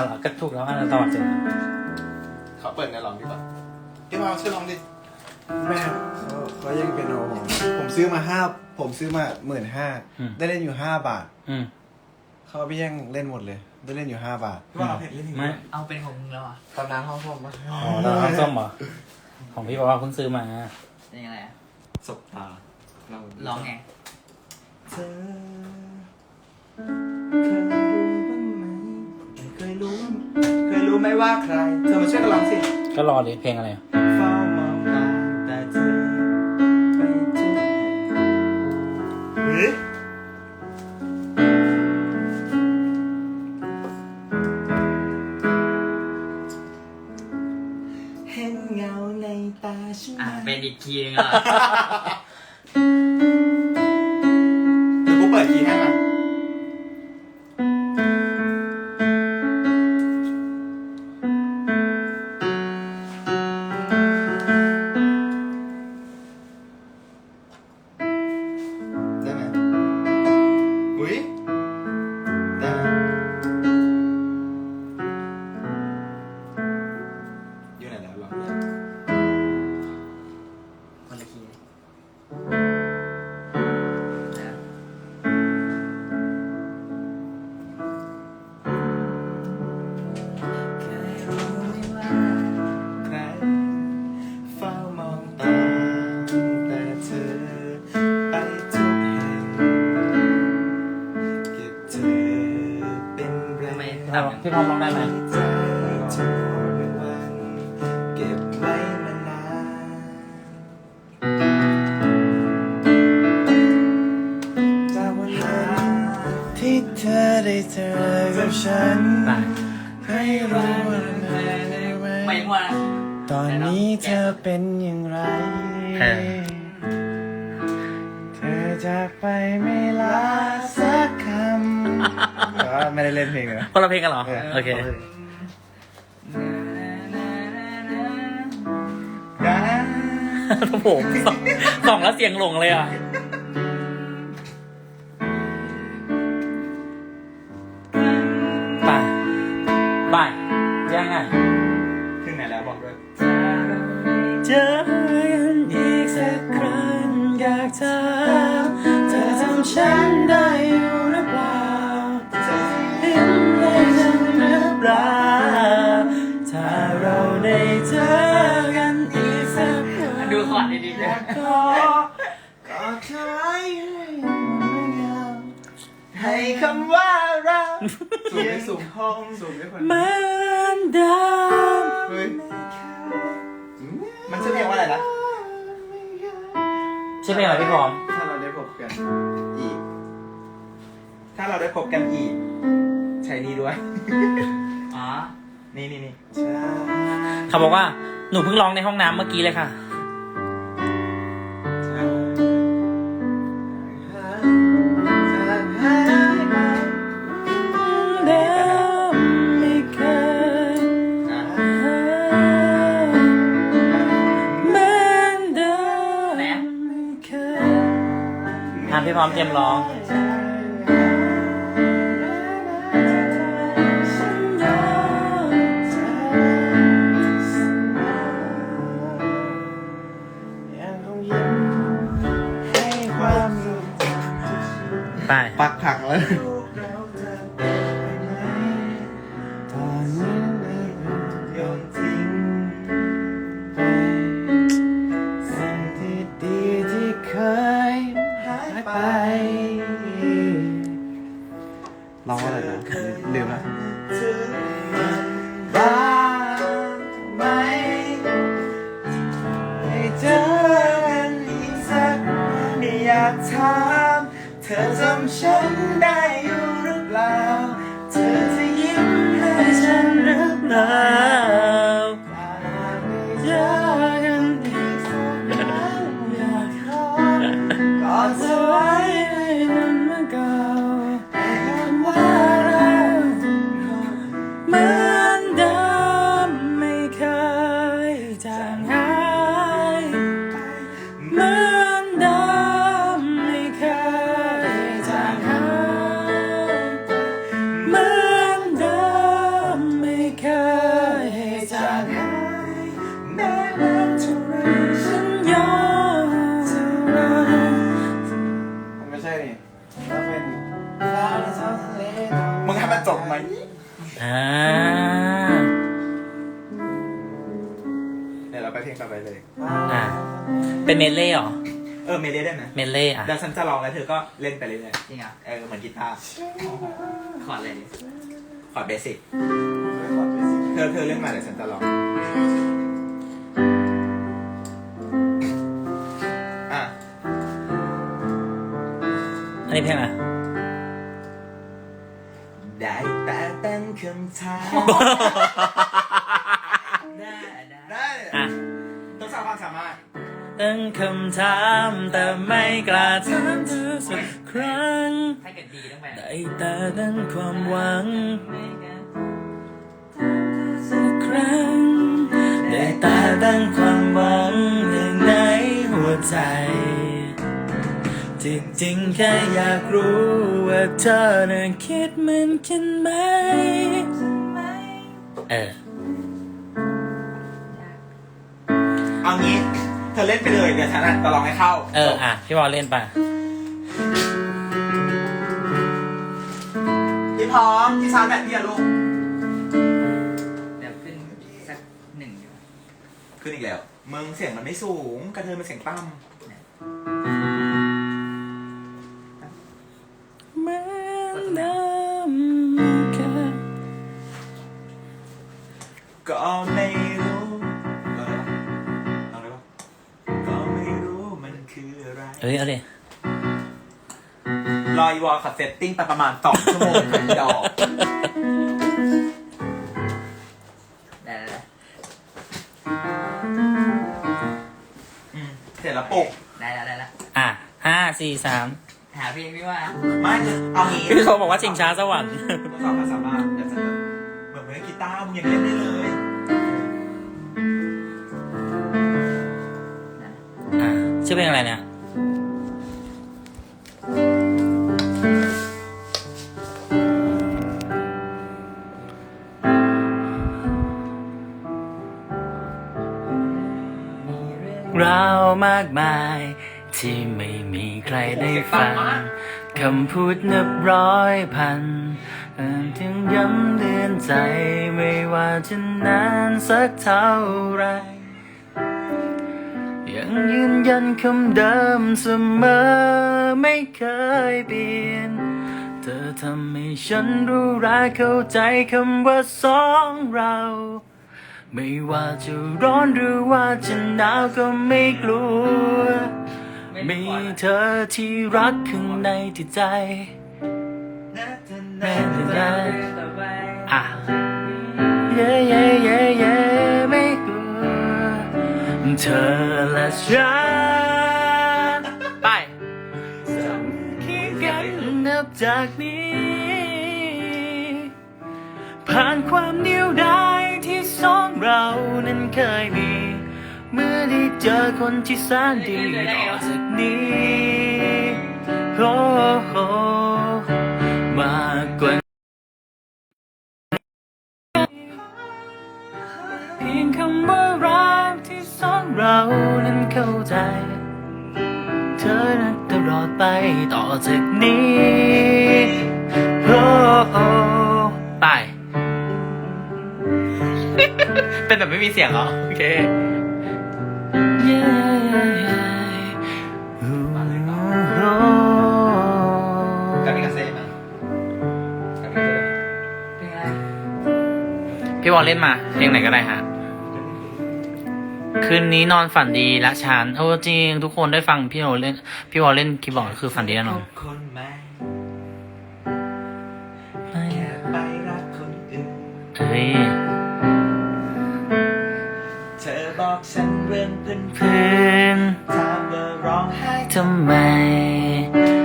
เอาล่ะก็ถูกแล้วอันนั้นตลอดเจอขอเปิดเนื้อร้องดีกว่าพี่พาวช่วยร้องดิแม่เขาเขายังเป็นโนผมผมซื้อมาห้าผมซื้อมาหมื่นห้าได้เล่นอยู่ห้าบาท อืมเขาเอาไปแย่งเล่นหมดเลย ได้เล่นอยู่ห้าบาทพี่พาวเผ็ดเล่นถึงไม่เอาเป็นของมึงแล้วอะตำนานห้องส้มปะอ๋อแล้วน้ำส้มเหรอของพี่บอกว่าเพิ่งซื้อมาเป็นยังไงอะสบตาเราร้องไงเธอ ไหมว่าใคร เธอมาช่วยกันร้องสิ ก็รอเลยเพลงอะไรอะเฝ้ามองตาแต่เธอไปทุกแห่งเฮ้ยเห็นเงาในตาฉันอะไหม เป็นอีกทีนึงอะ ทำไมงต่ำพี่พร้อมร้องได้ไหม คนละเพลงกันเหรอ โอเคนะโอ้โหสองสองแล้วเสียงหลงเลยอะ สูงไม่สูงห้องสูงไม่คนเหมือนเดิมเฮ้ยมันชื่อเพลงว่าอะไรนะชื่อเพลงอะไรพี่พร้อม ถ้าเราได้พบกันอีก ถ้าเราได้พบกันอีก ใช้นี่ด้วย อ๋อ นี่นี่นี่ เขาบอกว่าหนูเพิ่งร้องในห้องน้ำเมื่อกี้เลยค่ะ พี่พร้อมเตรียมร้องยังคงยิ้มให้ความสุขไปปักผักแล้วายไป ร้องว่าอะไรนะลืมละถึงมันบ้างไหมให้เจอกันอีกสักไม่อยากถามเธอจำฉันได้อยู่หรือเปล่า เธอจะยิ้มให้ฉันหรือเปล่า มเมดเล่อะแล้วฉันจะร้องแล้วเธอก็เล่นไปเรื่อยจริงเหรอะๆเออเหมือนกีตาร์ขอดเลยดิคอร์ดเบสิกเธอเธอเล่นมาเดี๋ยวฉันจะร้องอะอันนี้เพลงอะไรได้แต่ตั้งคำถามได้ได้ได้อะต้องสร้างความสามารถ ตั้งคำถามแต่ไม่กล้าถามเธอสักครั้งถ้าเกิดดีต้องแบบได้แต่ตั้งความหวังสักครั้งได้แต่ตั้งความหวังอย่างในหัวใจจริงๆแค่อยากรู้ว่าเธอน่ะคิดเหมือนกันไหมเออเอางี้เธอเล่นไปเลยเดี๋ยวฉันอะจะร้องให้เข้า เออ อะ พี่บอลเล่นไป พี่พร้อมพี่ชาร์จแบตพี่อะลูก เดี๋ยวขึ้นสักหนึ่งอยู่ขึ้นอีกแล้ว มึงเสียงมันไม่สูง กระเทยมันเสียงต่เคืออะไรเอ้ยเอาดิรอยวอลขัดเซตติ้งไปประมาณสองชั่วโมงถึงดอกได้ได้ได้อืมเสร็จแล้วปลุกได้ได้ได้ได้อะห้าสี่สามหาเพลงพี่ว่าไม่เอางี้พี่เขาบอกว่าชิงช้าสวรรค์ทดสอบความสามารถเดี๋ยวฉันจะเหมือนไม่ได้กีตาร์มึงยังเล่นได้เลยอะชื่อเพลงอะไรเนี่ยาวมากมาย ที่ไม่มีใครได้ฟังคำพูดนับร้อยพันอ่านถึงย้ำเตือนใจไม่ว่าจะนานสักเท่าไร ยังยืนยันคำเดิมเสมอไม่เคยเปลี่ยน เธอทำให้ฉันรู้รักเข้าใจคำว่าสองเรา ไม่ว่าจะร้อนหรือว่าจะหนาวก็ไม่กลัว มีเธอที่รักข้างในที่ใจแม่จะได้ต่อไปอะเย่เย่เย่เย่ไม่กลัว เธอและฉันไปจะคิดกันนับจากนี้ ผ่านความเดียวดาย สองเรานั้นเคยมี เมื่อได้เจอคนที่แสนดีต่อจากนี้โอ้โหมากกว่าเพียงคำว่ารักที่สองเรานั้นเข้าใจ เธอนั้นตลอดไปต่อจากนี้โอ้ เป็นแบบไม่มีเสียงเหรอ โอเค กามิกาเซ่มากามิกาเซ่เพลงอะไรพี่บอลเล่นมา เพลงไหนก็ได้ฮะ คืนนี้นอนฝันดีละฉันโอ้จริง ทุกคนได้ฟังพี่บอลเล่น พี่บอลเล่นคีย์บอร์ดคือฝันดีแน่นอน คนใหมแค่ไปรักคนอื่น เฮ้ย อบอกฉันเรื่องเพื่อนเพื่อนๆถามว่าร้องไห้ทำไม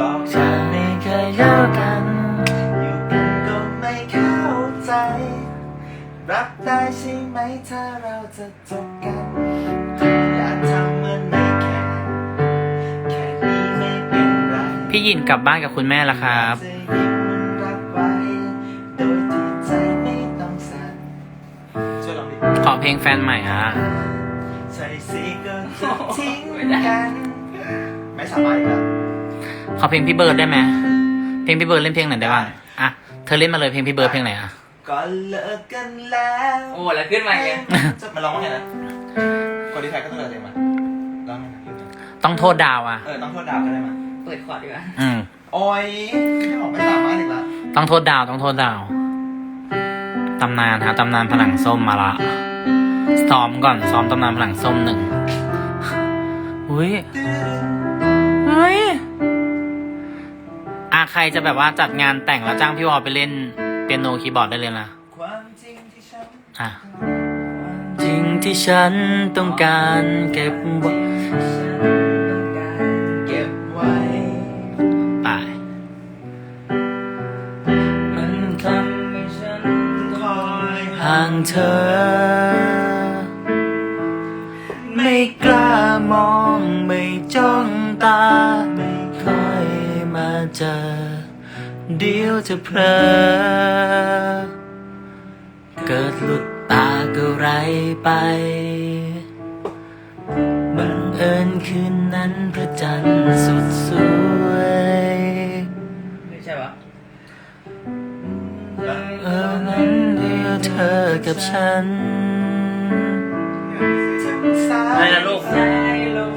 บอกเธฉัอนไม่เคยเล่ากัน อยู่กันก็ไม่เข้าใจ รับได้ใช่ไหมถ้าเราจะจบกันอย่าทำเหมือนไม่แค่แค่นี้ไม่เป็นไรพี่ยินกลับบ้านกับคุณแม่แล้วครับ จะยิ้มรับไว้โดยที่ใจไม่ต้องสั่นช่วยลองดิ ขอเพลงแฟนใหม่อะใช่สิก็จะ ทิ้งกัน ไม่สามารถอีกแล้วขอเพลงพี่เบิร์ดได้ไหมเพลงพี่เบิร์ดเล่นเพลงไหนได้บ้างอะเธอเล่นมาเลยเพลงพี่เบิร์ดเพลงไหนอะก็เลิกกันแล้วโอ้แล้วขึ้นมาไงจะมาร้องว่าไงนะคนที่ไทยก็ต้องเลิกเองมาร้องไงนะต้องโทษดาวอะเออต้องโทษดาวก็ได้มาเปิดคอร์ดดีกว่าอืมโอ้ยไม่บอกไม่สามารถอีกละต้องโทษดาวต้องโทษดาวตำนานฮะตำนานผนังส้มมาละซ้อมก่อนซ้อมตำนานผนังส้มหนึ่ง อุ้ยเฮ้ยอาใครจะแบบว่าจัดงานแต่งแล้วจ้างพี่วอไปเล่นเปียโนคีย์บอร์ดได้เลยนะอะจริงที่ฉันต้องการเก็บไว้ต้องการเก็บไว้ไปมันทำให้ฉันคอยห่างเธอ ไม่กล้ามองไม่จ้องตา ไม่ค่อยมาเจอ เดี๋ยวจะเพลอเกิดหลุดตาก็ไรไปบังเอิญคืนนั้นพระจันทร์สุดสวยไม่ใช่ปะเออนั้นเดียวเธอกับฉัน อะไรนะลูกสายลม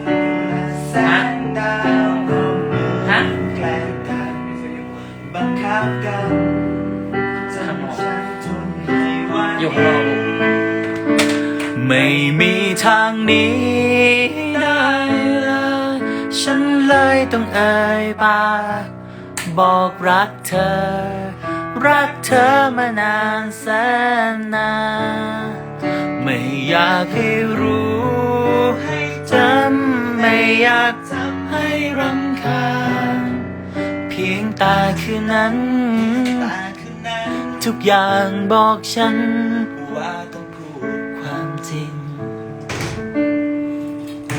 แสงดาวก็เหมือนฮะแกล้งกันบังคับกันจนฉันทนไม่ไหวอยู่ข้างนอกลูกไม่มีทางหนี้ได้เลยฉันเลยต้องเอ่ยปากบอกรักเธอ รักเธอมานานแสนนานไม่อยากให้รู้ให้จำ ไม่อยากทำให้รำคาญเพียงตาคืนนั้นแต่คืนนั้น ทุกอย่างบอกฉัน ว่าต้องพูดความจริง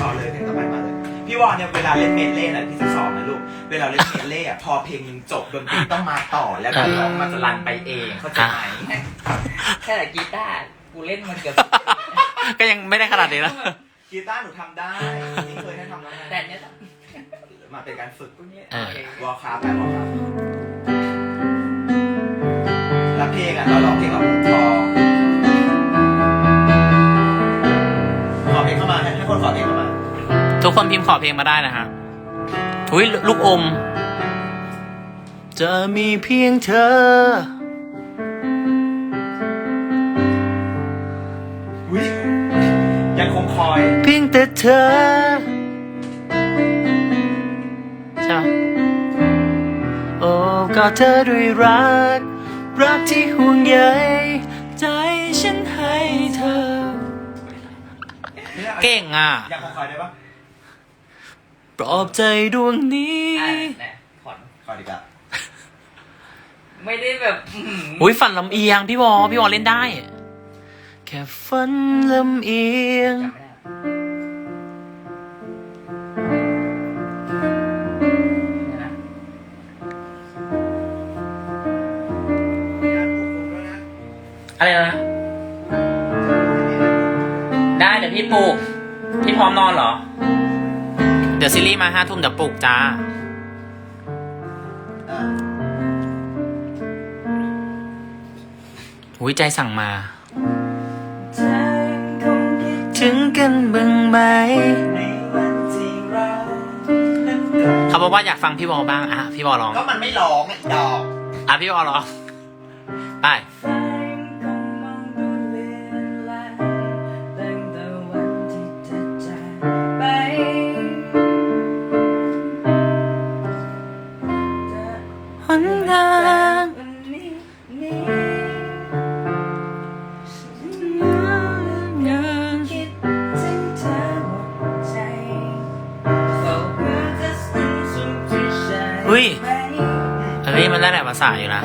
ต่อเลยเพลงต่อไปมาเลยพี่วอนเนี่ยเวลาเล่นเมดเล่นะพี่จะสอนนะลูกเวลาเล่นเมดเล่อะพอเพลงหนึงจบดนตรีต้องมาต่อแล้วการร้องมันจะรันไปเองเข้าใจไหมแค่แต่กีตาร์กูเล่นมันเกือบ ก็ยังไม่ได้ขนาดนี้นะ กีตาร์หนูทำได้นี่เคยให้ทำแล้วแต่นะเนี้ยมาเป็นการฝึกกูเนี่ยเออวอลคาไปวอลคาแล้วเพลงอะเราร้องเพลงแบบพอขอเพลงเข้ามาให้ให้คนขอเพลงเข้ามา ทุกคนพิมพ์ขอเพลงมาได้นะฮะอุ้ยลูกอม จะมีเพียงเธอ แต่เธอใช่ไหมโอ้ก็เธอด้วยรัก รักที่ห่วงใยใจฉันให้เธอ เก่งอะยังคงคอยได้ปะปลอบใจดวงนี้อะแหละขอนขอดีกว่าไม่ได้แบบอื้อหือ อุ้ยฝันลำเอียงพี่วอพี่วอเล่นได้ แค่ฝันลำเอียง จำไม่ได้เดี๋ ปลูกพี่พร้อมนอนเหรอ เดี๋ยวซีรีส์มาห้าทุ่มเดี๋ยวปลุกจ้า อะอุ้ยใจสั่งมา ถึงกันบ้างไหมในวันที่เรานั้นก็เขาบอกว่าอยากฟังพี่วอบ้าง อะ พี่วอร้อง ก็มันไม่ร้องไอ้ดอก อะ พี่วอร้อง ษาอยู่นะ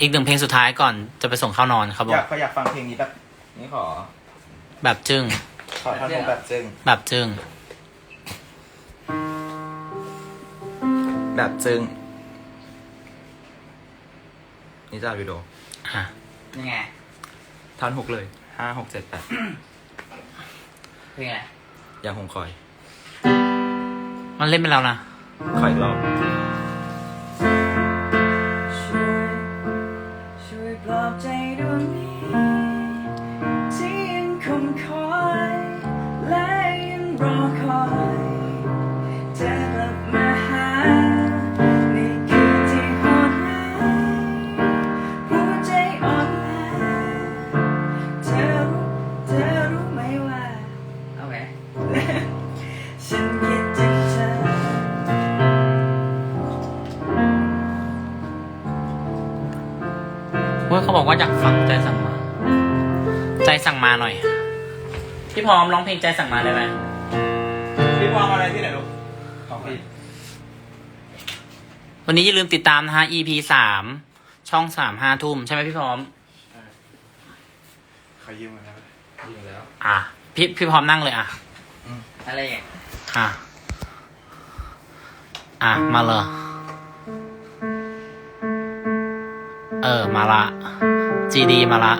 อีกหนึ่งเพลงสุดท้ายก่อนจะไปส่งเข้านอนครับผอยามกเขาอยากฟังเพลงนี้แบบนี่ขอ แบบจึ้งขอท่อนฮุกแบบจึ้งแบบจึ้งแบบจึง นี่จะวิดีโออะยังไงท่อนหกเลยห้าหกเจ็ดแปดเพลงอะไรยังคงคอย มันเล่นไปแล้วนะคอยอีกรอบ อบใจดวงนี้ ที่ยังคงคอย และยังรอคอย พี่พร้อมร้องเพลงใจสั่งมาได้ไหมพี่วางอะไรที่ไหนลูกของพี่วันนี้อย่าลืมติดตามนะฮะ EP สามช่องสามห้าทุ่มใช่ไหมพี่พร้อมขอยืมมาแล้วยิงแล้ว อะ พี่พี่พร้อมนั่งเลยอะอะไรอย่างอะอะมาเลยเออ มาละ GD มาละ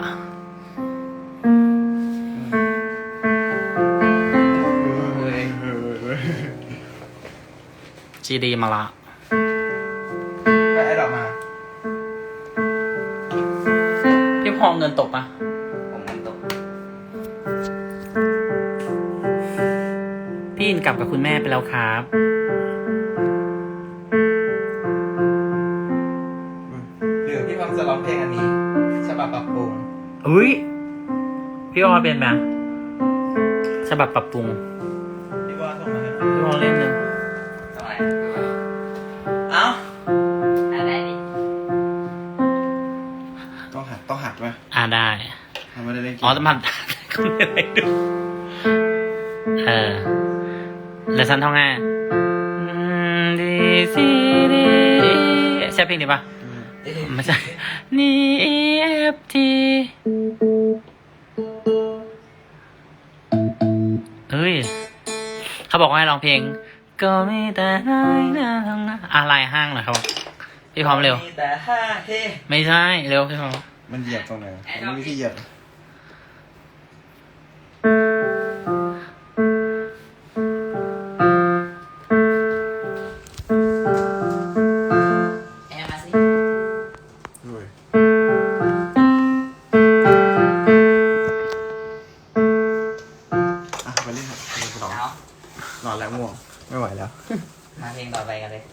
GD มาละไปไอ้ดอกมา พี่พร้อมเงินตกปะผมมันตก พี่อินกลับกับคุณแม่ไปแล้วครับหรือพี่พังจะร้องเพลงอันนี้ฉบับปรับปรุงอุ้ยพี่ออเป็นไหมฉบับปรับปรุงพี่ว่าส่งมาให้พี่ออเล่นเลยำไม่ได้เล่นเกมอ๋อต้องทำก็ไม่ได้ดูเออแล้วฉันท่องไงอืมดีซีดีใช่เพลงนี้ปะไม่ใช่นี่เอฟทีเฮ้ย เขาบอกว่าให้ร้องเพลง ก็มีแต่นายนะทั้งนั้นอะไรห้างหน่อยครับพี่พร้อมเร็วมีแต่ห้าเฮไม่ใช่ เร็วพี่พร้อมมันเหยียบตรงไหนมันไม่มีที่เหยียบ อ่ะไปเล่นครับไปนอนนอนแล้วง่วงไม่ไหวแล้ว มาเพลงต่อไปกันเลย